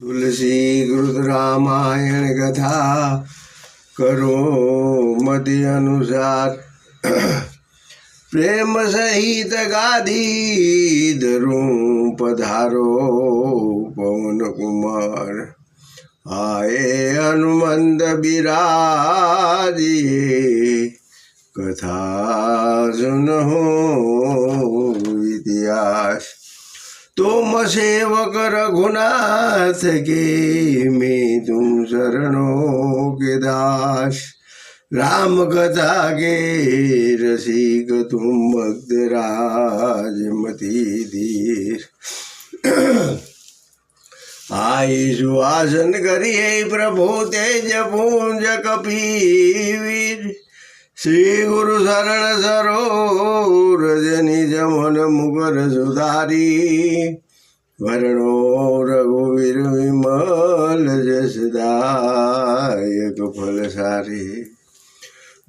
તુલસી કૃત રામાયણ કથા કરો મતિ અનુસાર. પ્રેમ સહિત ગાધી ધરું પધારો પવન કુમાર. હાય હનુમંત બિરાજી કથા સુનહો ઇતિહાસ तुम सेवक रघुनाथ के मैं तुम शरणों के दास राम कथा के रसिक तुम भक्त राजमती धीर आई सुहासन करिए प्रभु तेज पूंज कपीवीर શ્રી ગુરુ શરણ સરોર જની જમન મુગર સુધારી. વર્ણો રઘુવીર વિમલ જસદાયક ફલ સારી.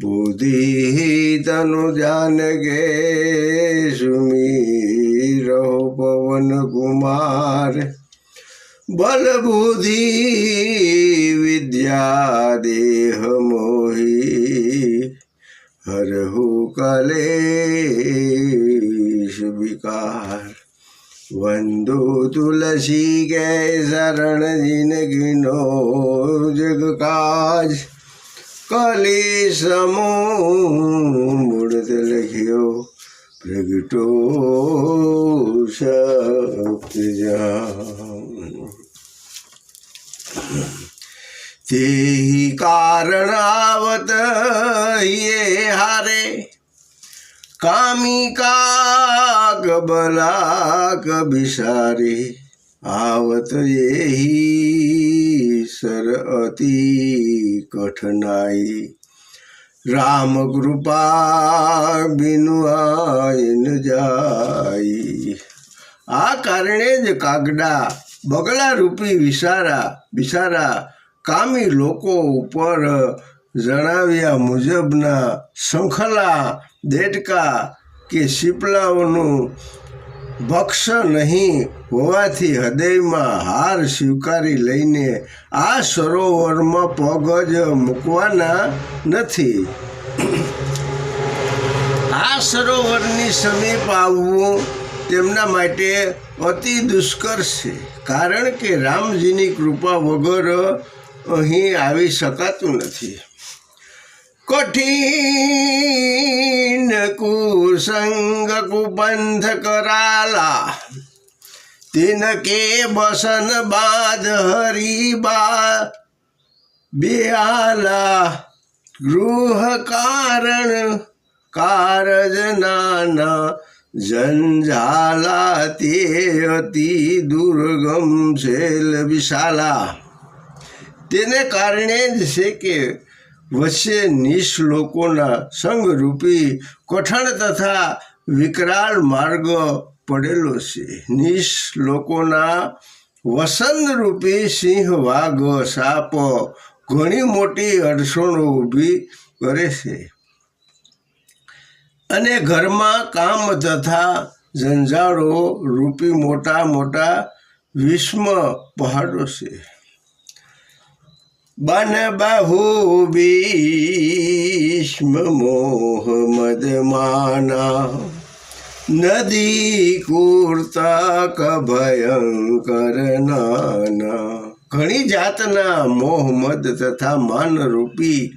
બુદ્ધિ તનુ જાન ગે સુમીર પવન કુમાર. બલ બુદ્ધિ વિદ્યા દેહ મોહી हरहु कलेश विकार वंदो तुलसी के शरण जिन गिनो जग काज कली समूह मुड़त लखियो प्रगटो शक्ति जान તેહી કારણાવત યે હારે. કામી કાગ બલા કબિસારે આવત એહી સર અતિ કઠનાઈ રામ કૃપા બિનુ આયન જાય. આ કારણે જ કાગડા બગલા રૂપી વિસારા વિસારા કામી લોકો ઉપર જણાવ્યા મુજબના શંખલા, દેડકા કે શીપલાઓનું ભક્ષ નહીં હોવાથી હૃદયમાં હાર સ્વીકારી લઈને આ સરોવરમાં પગ જ મૂકવાના નથી. આ સરોવરની સમીપ આવવું તેમના માટે અતિ દુષ્કર છે. કારણ કે રામજીની કૃપા વગર અહીં આવી શકાતું નથી. કઠિન કુસંગ કુબંધ કરાલા. તિન કે બસન બાદ હરિબા બેઆલા ગૃહ કારણ, કારજ નાના. જંજાલા તે અતિ દુર્ગમ શેલ વિશાલા. તેને કારણે જ છે કે વચ્ચે નિશ લોકોના સંઘરૂપી કઠણ તથા વિકરાળ માર્ગ પડેલો છે. નિશ લોકોના વસંતરૂપી સિંહ વાઘ સાપ ઘણી મોટી અડસણો ઊભી કરે છે અને ઘરમાં કામ તથા ઝંઝાળો રૂપી મોટા મોટા વિષ્મ પહાડો છે. બન બહુ ભીષ્મ મોહ મદમાના નદી કુર્તક ભયંકર નાના. ઘણી જાતના મોહ તથા માનરૂપી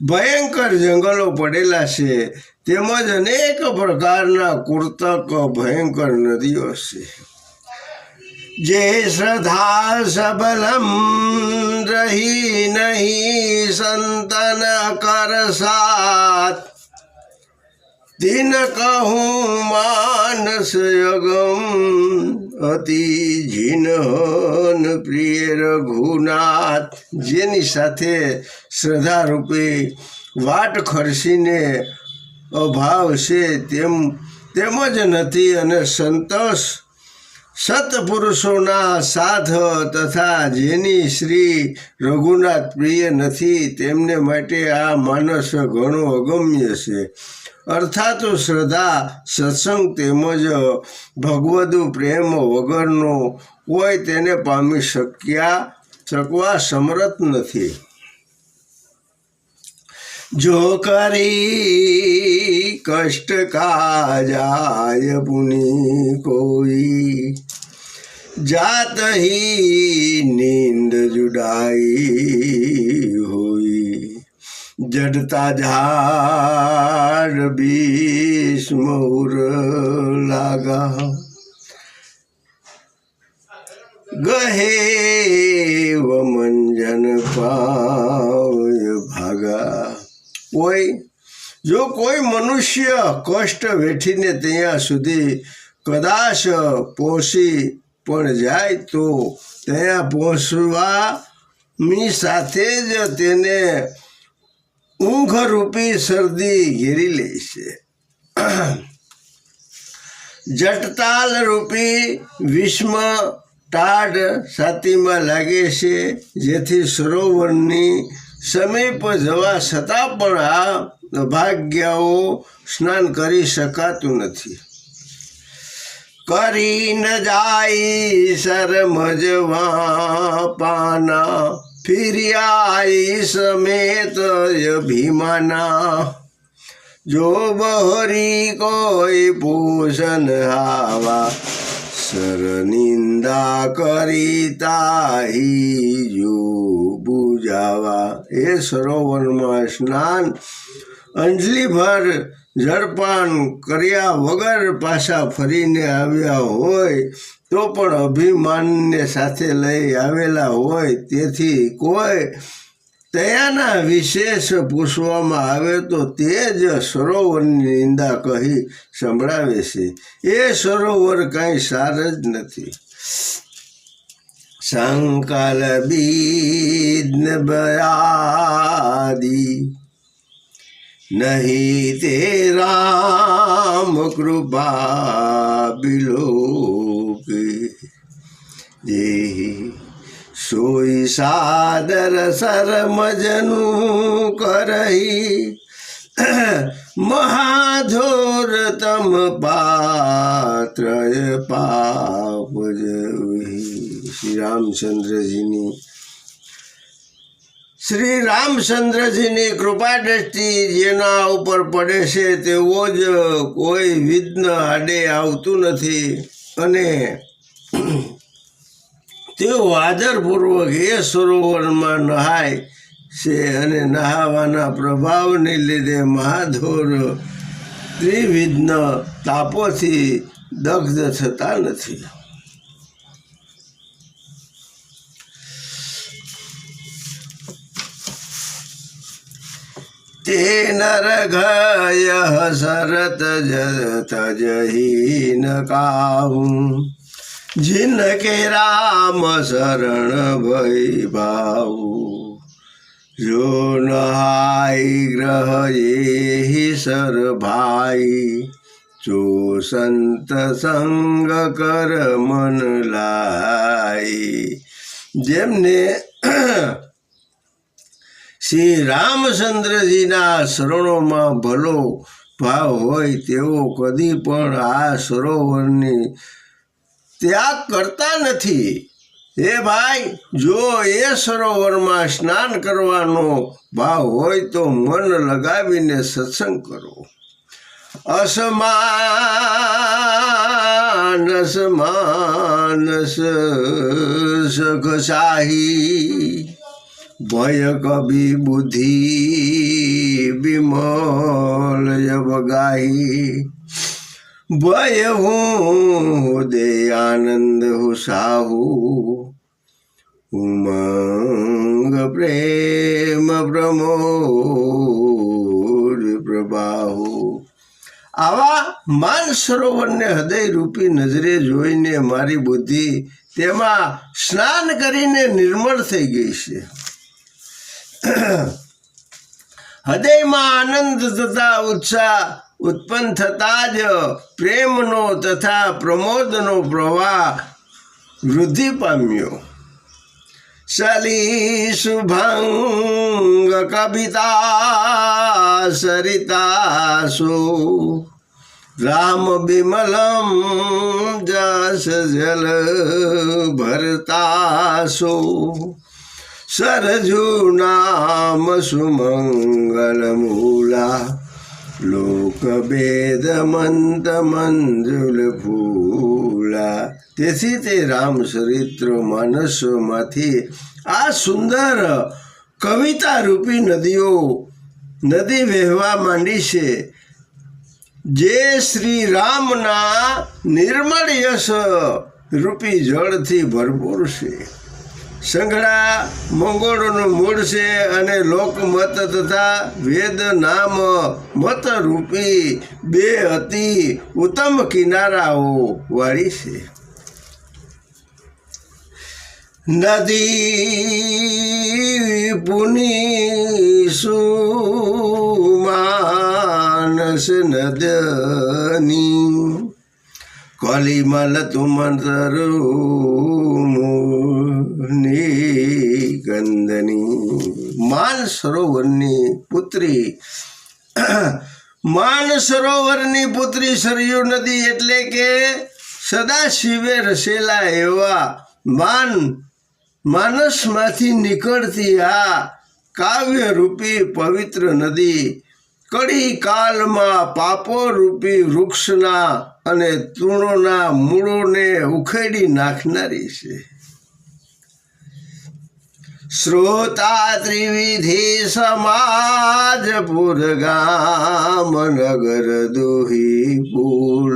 ભયંકર જંગલો પડેલા છે. તેમજ અનેક પ્રકારના કુર્તક ભયંકર નદીઓ છે. જે શ્રદ્ધા સબલમ રહી નહીં, સંતન કર સાત તિન કહું માનસ યગમ, અતિ જીનહન પ્રિય રઘુનાથ. જેની સાથે શ્રદ્ધા રૂપે વાટ ખરસીને અભાવ છે તેમ, તેમજ નથી અને સંતોષ સત્પુરુષોના સાથ તથા જેની શ્રી રઘુનાથ પ્રિય નથી, તેમને માટે આ માનસ ઘણો અગમ્ય છે. અર્થાત શ્રદ્ધા, સત્સંગ તેમજ ભગવદુ પ્રેમ વગરનો કોઈ તેને પામી શક્યા, શકવા સમર્થ નથી. જો કરી કષ્ટ કાજાય પુની કોઈ. જાત હી નીંદ જુડાઈ હોઈ જડતા ઝાડ ભીષ્મ લાગા. ગહે વમંજન પાવ ભાગા. કોઈ જો કોઈ મનુષ્ય કષ્ટ વેઠીને ત્યાં સુધી કદાચ પહોંચી પણ જાય તો ત્યાં પહોંચવાની સાથે જ તેને ઊંઘરૂપી શરદી ઘેરી લે છે. જટતાલ રૂપી વિષ્મ ટાઢ છાતીમાં લાગે છે, જેથી સરોવરની સમીપ જવા છતાં પણ આ અભાગ્યાઓ સ્નાન કરી શકાતું નથી. કરી ન જાય શરમજવા પાના ફિર્યાઈ સમેત અભિમાના. જો બહરી કોઈ પોષણ સર નિંદા કરી તાહી જો બુજાવા એ સરોવરમાં સ્નાન અંજલિભર જળપાન કર્યા વગર પાછા ફરીને આવ્યા હોય, તો પણ અભિમાનને સાથે લઈ આવેલા હોય. તેથી કોઈ તયાના વિશેષ પૂછવામાં આવે તો તે જ સરોવરની નિંદા કહી સંભળાવે છે. એ સરોવર કાંઈ સાર જ નથી. સંકાલ બીજ બયાદી નહીં તે રામ કૃપા બિલોકે જે સોઈ સાદર સરમજનું કરહી મહાધોર તમ પાત્ર પાપ શ્રી રામચંદ્રજીની શ્રી રામચંદ્રજીની કૃપા દ્રષ્ટિ જેના ઉપર પડે છે તેવો જ કોઈ વિઘ્ન આડે આવતું નથી. અને તેઓ આદરપૂર્વક એ સરોવરમાં નહાય છે અને નહાવાના પ્રભાવને લીધે મહાધોર ત્રિવિઘ્ન તાપોથી દગ્ધ થતા નથી. તે નર ગય શરત તજહીન કાહું જિનકે રામ શરણ ભય ભાવું જો નહાઈ ગ્રહ એ સર ભાઈ જો સંત સંગ કર મન લાય જેમને શ્રી રામચંદ્રજીના શરણોમાં ભલો ભાવ હોય તેઓ કદી પણ આ સરોવરની ત્યાગ કરતા નથી. હે ભાઈ, જો એ સરોવરમાં સ્નાન કરવાનો ભાવ હોય તો મન લગાવીને સત્સંગ કરો. અસમાન સમાનસ સખસાહી ભય કભી બુદ્ધિ વિમલ અવગાહી ભય હું દે આનંદ હું સાહુ. ઉમંગ પ્રેમ પ્રમોદ પ્રભાહુ. આવા માન સરોવરને હૃદયરૂપી નજરે જોઈને મારી બુદ્ધિ તેમાં સ્નાન કરીને નિર્મળ થઈ ગઈ છે. હૃદયમાં આનંદ તથા ઉત્સાહ ઉત્પન્ન થતાં જ પ્રેમનો તથા પ્રમોદનો પ્રવાહ વૃદ્ધિ પામ્યો. સલી શુભંગ કવિતા સરિતાસો રામ બિમલમ જસ જલ ભરતાસો સરજુ નામ સુમંગલ મૂલા. લોકભેદ મંત મંજુલ ફૂલા તેથી તે રામ ચરિત્ર માનસોમાંથી આ સુંદર કવિતા રૂપી નદીઓ, નદી વહેવા માંડી છે. જે શ્રી રામના નિર્મળ યશ રૂપી જળથી ભરપૂર છે. સંઘડા મંગોળોનું મૂળ છે અને લોકમત તથા વેદ નામ મત રૂપી બે અતિ ઉત્તમ કિનારાઓ વાળી છે. નદી પુની સુમાનસ નદની. કલિમલ તુમંતર ગંધની માન સરોવરની પુત્રી. માન સરોવરની પુત્રી સરયુ નદી એટલે કે સદા શિવે રસેલા એવા માન, માનસમાંથી નીકળતી આ કાવ્ય રૂપી પવિત્ર નદી. કડી કાલમાં પાપો રૂપી વૃક્ષના અને તૃણોના મૂળોને ઉખેડી નાખનારી છે. શ્રોતા ત્રિવિધિ સમાજ પુર ગામ નગર દોહી પુલ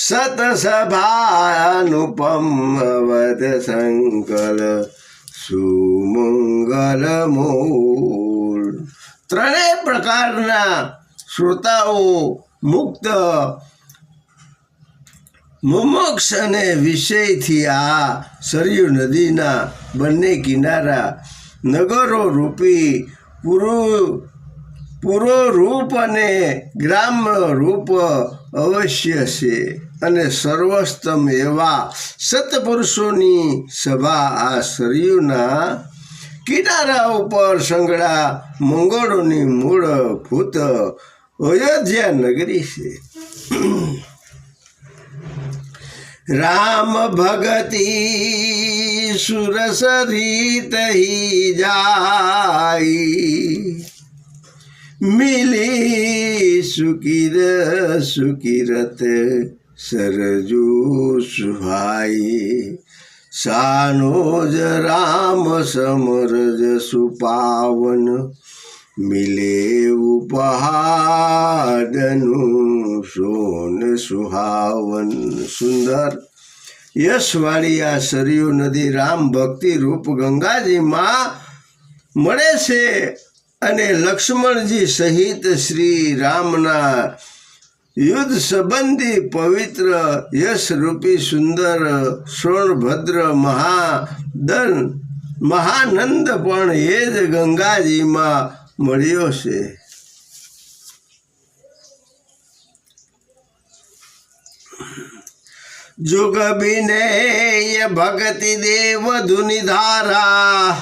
સતસભાનુપમ વદ સંકલ સુમંગલ મૂળ ત્રણેય પ્રકારના શ્રોતાઓ મુક્ત મુમક્ષ અને વિષયથી આ સરયુ નદીના બંને કિનારા નગરો રૂપી પૂરો પૂરો રૂપ અને ગ્રામ્ય રૂપ અવશ્ય છે અને સર્વોત્તમ એવા સત્પુરુષોની સભા આ સરયુના કિનારા ઉપર સંગડા મંગળોની મૂળ ભૂત અયોધ્યા નગરી છે. રામ ભગતી સુરસ રીત હી જાય. મિલી સુકીર સુકીરત સરજુ સુહાઈ સાનોજ રામ સમરજ સુપાવન મિલે સોન સુહાવન સુંદર યશવાળી આ સરયુ નદી રામ ભક્તિ રૂપ ગંગાજીમાં મળે છે અને લક્ષ્મણજી સહિત શ્રી રામના યુદ્ધ સંબંધી પવિત્ર યશરૂપી સુંદર સોણભદ્ર મહાદન મહાનંદ પણ એ જ ગંગાજીમાં મળ્યો છે જુગ બિનેય ભક્તિ દેવ ધુનિ ધારા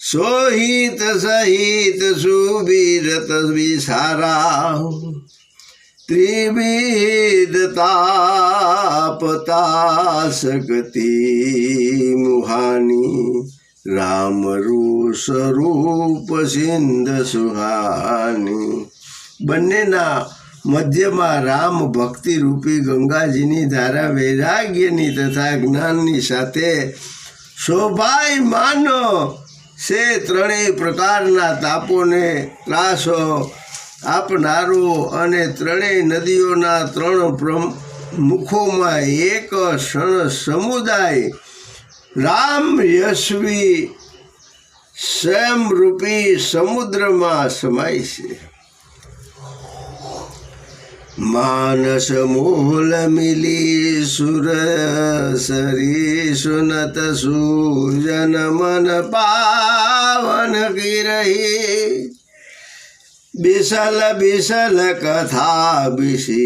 સોહિત સહિત સુબીરત વિસારા ત્રિવિધ તાપતા શક્તિ મુહાની રામ રૂ સ્વરૂપ સિંધ સુહાની. બંનેના મધ્યમાં રામ ભક્તિ રૂપી ગંગાજીની ધારા વૈરાગ્યની તથા જ્ઞાનની સાથે શોભાય માનો છે ત્રણેય પ્રકારના તાપોને ત્રાસો આપનારો અને ત્રણેય નદીઓના ત્રણ મુખોમાં એક ક્ષણ સમુદાય રામ યશવી સ્વયંરૂપી સમુદ્રમાં સમાય છે. માનસ મૂલ મિલી સુર સરી સુનત સૂજન મન પાવન કી રહી બિસલ બિસલ કથા વિશિષ્ટ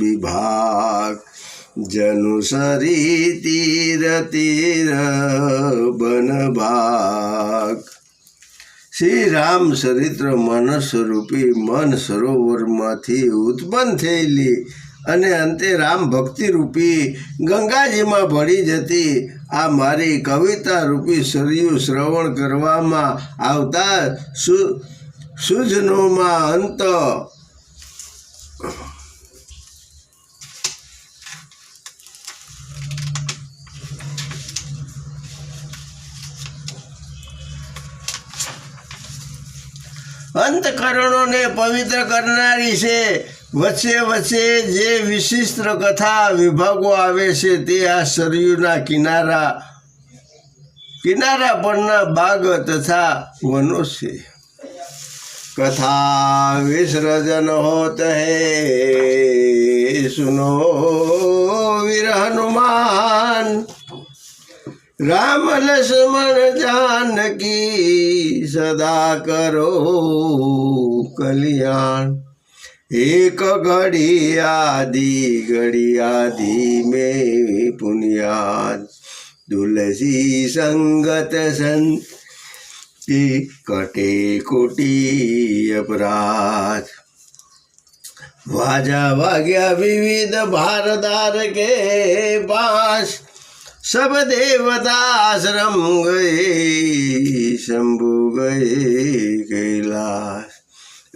વિભાગ જનુસરી તીર તીર બન ભાગ શ્રી રામ ચરિત્ર માનસ સ્વરૂપી મન સરોવરમાંથી ઉત્પન્ન થયેલી અને અંતે રામ ભક્તિ રૂપી ગંગાજીમાં ભળી જતી આ મારી કવિતા રૂપી સરયું શ્રવણ કરવામાં આવતા સુ સુજનોમાં અંત અંતકરણોને પવિત્ર કરનારી છે. વચ્ચે વચ્ચે જે વિશિષ્ટ કથા વિભાગો આવે છે તે આ સરયુના કિનારા કિનારા પરના બાગ તથા વનો છે. કથા વિસર્જન હોત હે, સુનો વીર હનુમાન રામ લક્ષ્મણ જાનકી સદા કરો કલ્યાણ. એક ઘડી આદિ ઘડી આદિ મે પુનિયાદ. તુલસી સંગત સંત કટે કોટી અપરાધ. વાજા વાગ્યા વિવિધ ભારદાર કે પાસ सब देवता आश्रम गए शंभु गए कैलाश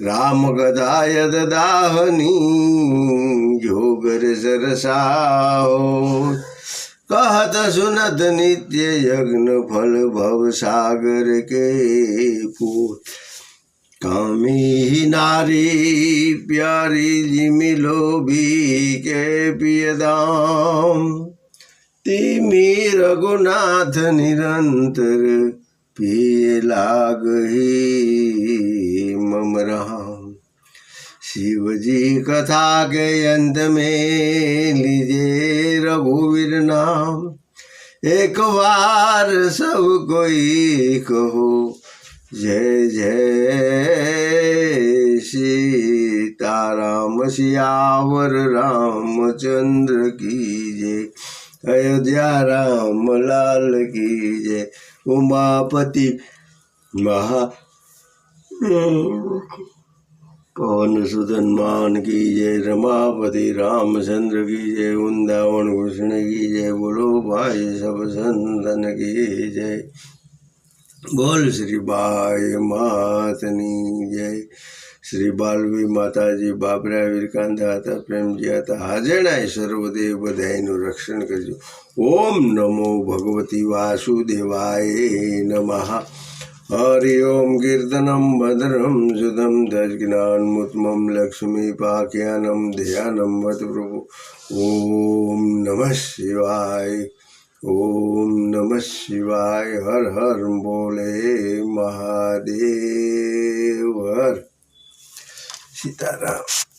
राम गदायद दाहनी जोगर सरसाओ कहत सुनत नित्य यज्ञ फल भव सागर के पूत कामी नारी प्यारी जिमिलो भी के पियदाम તે મેં રઘુનાથ નિરંતર પે લાગ હે મમ રામ શિવજી કથા કે અંત મેં લીજે રઘુવીર નામ એક વાર સૌ કોઈ કહો જય જય સીતારામ શ્યાવર રામચંદ્ર કી જય અયોધ્યા રામ લાલ કી જય. ઉમાપતિ મહા પવન સુધન માન કી જય. રમાપતિ રામચંદ્ર કી જય. વૃંદાવન કૃષ્ણ કી જય. બોલો ભાઈ સબ સંતન કી જય. બોલ શ્રી બાય માતની જય. શ્રી બાલવી માતાજી, બાબરા વીરકાંતા હતા, પ્રેમજી હતા. હાજરણાય સર્વદેવ બધાયનું રક્ષણ કરજો. ઓમ નમો ભગવતી વાસુદેવાય નમઃ. હરિ ઓમ કીર્તનમ ભદ્રમ સુધમ દજ્ઞાનમુત્મમ લક્ષ્મી પાખ્યાનમ ધ્યાનમ વત પ્રભુ. ઓમ નમઃ શિવાય. ઓમ નમઃ શિવાય. હર હર બોલે મહાદેવ. હર See that up.